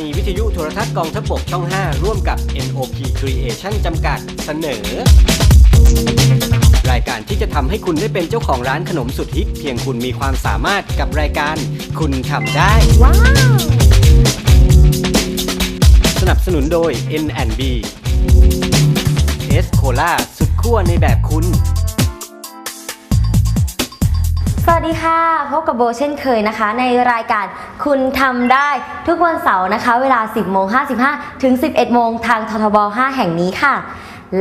นีวิทยุโทรทัศน์กองทัพบกช่อง 5 ร่วมกับ NOP Creation จำกัดเสนอ รายการที่จะทำให้คุณได้เป็นเจ้าของร้านขนมสุดฮิตเพียงคุณมีความสามารถกับรายการ คุณทำได้ ว้าว สนับสนุนโดย N&B เอสโคลาสุดขั้วในแบบคุณ สวัสดีค่ะพบกับโบเช่นเคยนะคะ ในรายการคุณทำได้ทุกวันเสาร์นะคะ เวลา 10โมง55 ถึง 11โมงทางททบ 5 แห่งนี้ค่ะ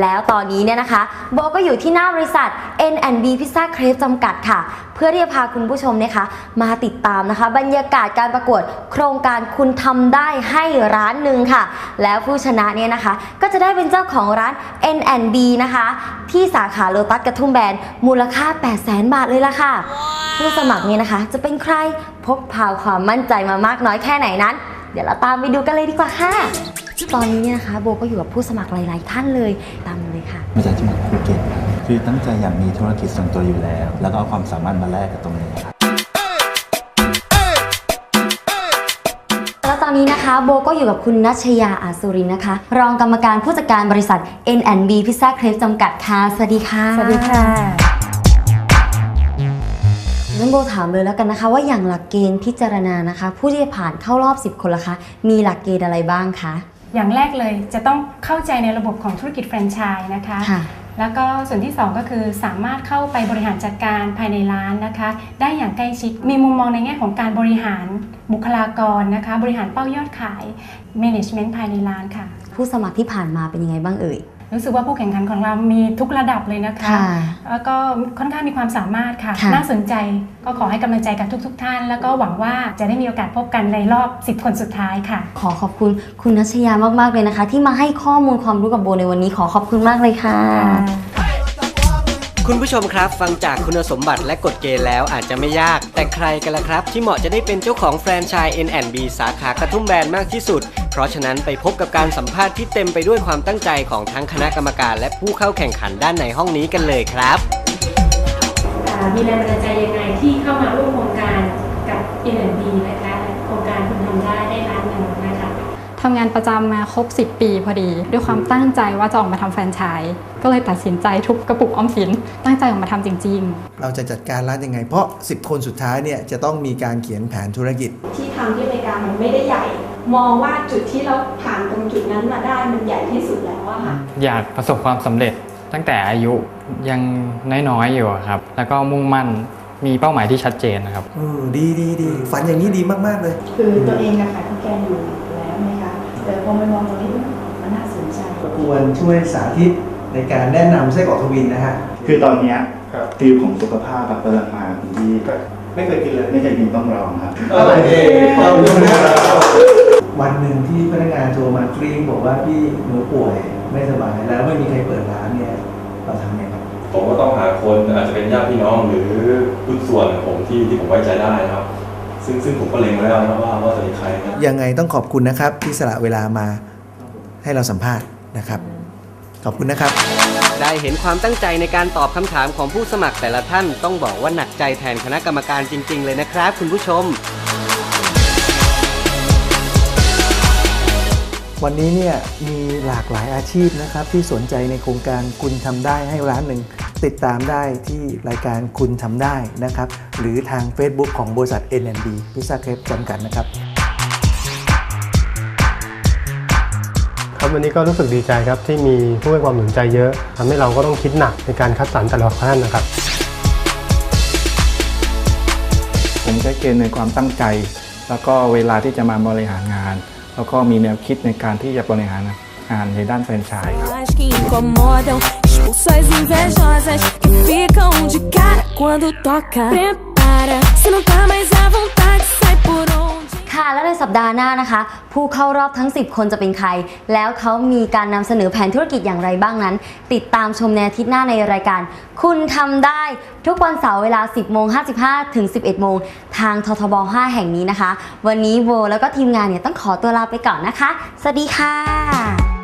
แล้วตอนนี้เนี่ยนะคะโบก็อยู่ที่หน้าบริษัท N&B Pizza Crave จำกัดค่ะ เพื่อที่จะพาคุณผู้ชมนะคะ มาติดตามนะคะ บรรยากาศการประกวดโครงการคุณทำได้ให้ร้านหนึ่งค่ะ แล้วผู้ชนะเนี่ยนะคะ ก็จะได้เป็นเจ้าของร้าน N&B นะคะ ที่สาขาโลตัสกระทุ่มแบนมูลค่า 800,000บาทเลยล่ะค่ะ ผู้สมัครเนี่ยนะคะ จะเป็นใครพกพาความมั่นใจมามากน้อยแค่ไหนนั้น เดี๋ยวเราตามไปดูกันเลยดีกว่าค่ะ ตอนนี้เนี่ยนะคะโบก็อยู่กับผู้สมัครหลาย ๆ ท่านเลยตามมาเลยค่ะ มาจากจังหวัดภูเก็ตครับคือตั้งใจอยากมีธุรกิจส่วนตัวอยู่แล้ว แล้วก็เอาความสามารถมาแลกกับตรงนี้ครับ แล้วตอนนี้นะคะโบก็อยู่กับคุณนัชยาอาสุรินนะคะ รองกรรมการผู้จัดการบริษัท N&B Pizza Crave จำกัดค่ะสวัสดีค่ะสวัสดีค่ะงั้นโบถามเลยแล้วกันนะคะ ว่าอย่างหลักเกณฑ์พิจารณานะคะ ผู้ที่จะผ่านเข้ารอบ 10 คนละคะ มีหลักเกณฑ์อะไรบ้างคะ อย่างแรกเลยจะต้องเข้าใจในระบบของธุรกิจแฟรนไชส์นะคะค่ะแล้วก็ส่วนที่ 2 ก็คือสามารถเข้าไปบริหารจัดการภายในร้านนะคะ ได้อย่างใกล้ชิด มีมุมมองในแง่ของการบริหารบุคลากรนะคะ บริหารเป้ายอดขาย management ภายในร้านค่ะ ผู้สมัครที่ผ่านมาเป็นยังไงบ้างเอ่ย รู้สึกว่าผู้แข่งขันของเรามีทุกระดับเลยนะคะค่ะแล้วก็ค่อนข้างมีความสามารถค่ะค่ะ น่าสนใจ ก็ขอให้กำลังใจกับทุกๆท่าน แล้วก็หวังว่าจะได้มีโอกาสพบกันในรอบ 10 คนสุดท้ายค่ะ ขอขอบคุณคุณนัชยามากๆเลยนะคะ ที่มาให้ข้อมูลความรู้กับโบในวันนี้ขอขอบคุณมากเลยค่ะ คุณผู้ชมครับฟังจากคุณสมบัติและกฎเกณฑ์แล้วอาจจะไม่ยาก แต่ใครกันล่ะครับ ที่เหมาะจะได้เป็นเจ้าของแฟรนไชส์ N&B สาขากระทุ่มแบนมากที่สุด เพราะฉะนั้นไปพบกับการสัมภาษณ์ที่เต็มไปด้วยความตั้งใจของทั้งคณะกรรมการ และผู้เข้าแข่งขันด้านในห้องนี้กันเลยครับ มีแรงบันดาลใจยังไงที่เข้ามาร่วมโครงการกับ N&B นะคะ ทำงานประจำมาครบ 10 ปีพอดี ด้วยความตั้งใจว่าจะออกมาทำแฟรนไชส์ก็เลยตัดสินใจทุบกระปุกออมสิน ตั้งใจออกมาทำจริงๆเราจะจัดการร้านยังไง เพราะ 10 คนสุดท้ายเนี่ยจะต้องมีการเขียนแผนธุรกิจ ที่ทำที่อเมริกามันไม่ได้ใหญ่ มองว่าจุดที่เราผ่านตรงจุดนั้นมาได้มันใหญ่ที่สุดแล้วอะค่ะ อยากประสบความสำเร็จตั้งแต่อายุยังน้อยๆอยู่อะครับ แล้วก็มุ่งมั่นมีเป้าหมายที่ชัดเจนนะครับ เออดีดีดีฝันอย่างนี้ดีมาก ๆ เลย คือตัวเองอะขายข้าวแกงอยู่ แล้วนะคะแต่พอมามองตรงนี้มันน่าสนใจควรช่วยสาธิตในการแนะนำไส้กรอกทวินนะฮะ คือตอนเนี้ยฟิลของสุขภาพแบบกำลังมาคุณที่ไม่เคยกินเลยไม่เคยกินต้องลองครับวันหนึ่งที่พนักงานโทรมากรี๊งบอกว่าพี่หนูป่วยไม่สบายแล้วไม่มีใครเปิดร้านเนี่ยเราทำไงครับ ผมก็ต้องหาคนอาจจะเป็นญาติพี่น้องหรือหุ้นส่วนของผมที่ที่ผมไว้ใจได้นะครับ ซึ่งซึ่งผมก็เล็งไว้แล้วนะครับว่าว่าจะมีใครนะยังไงต้องขอบคุณนะครับที่สละเวลามาให้เราสัมภาษณ์นะครับ ขอบคุณนะครับ ได้เห็นความตั้งใจในการตอบคำถามของผู้สมัครแต่ละท่านต้องบอกว่าหนักใจแทนคณะกรรมการจริง ๆ เลยนะครับ คุณผู้ชม วันนี้เนี่ยมีหลากหลายอาชีพนะครับที่สนใจในโครงการคุณทำได้ให้ร้านหนึ่ง ติดตามได้ที่รายการคุณทำได้นะครับ หรือทาง Facebook ของบริษัท NNB Pizza Crepes จำกัดนะครับครับวันนี้ก็รู้สึกดีใจครับที่มีผู้ให้ความสนใจเยอะทำให้เราก็ต้องคิดหนักในการคัดสรรแต่ละท่านนะครับ ผมใช้เกณฑ์ในความตั้งใจ แล้วก็เวลาที่จะมาบริหารงาน แล้วก็มีแนวคิดในการที่จะบริหารงานในด้านแฟรนไชส์ ครับ As que incomodam, expulso as invejosas que ficam de cara quando toca. Prepara, se não tá mais à vontade, sai por onde. ค่ะและในสัปดาห์หน้านะคะ ผู้เข้ารอบทั้ง 10 คนจะเป็นใคร แล้วเขามีการนำเสนอแผนธุรกิจอย่างไรบ้างนั้น ติดตามชมในอาทิตย์หน้าในรายการ คุณทำได้ทุกวันเสาร์เวลา 10โมง55 ถึง 11 โมง ทางททบ 5 แห่งนี้นะคะ วันนี้โวแล้วก็ทีมงานเนี่ยต้องขอตัวลาไปก่อนนะคะ สวัสดีค่ะ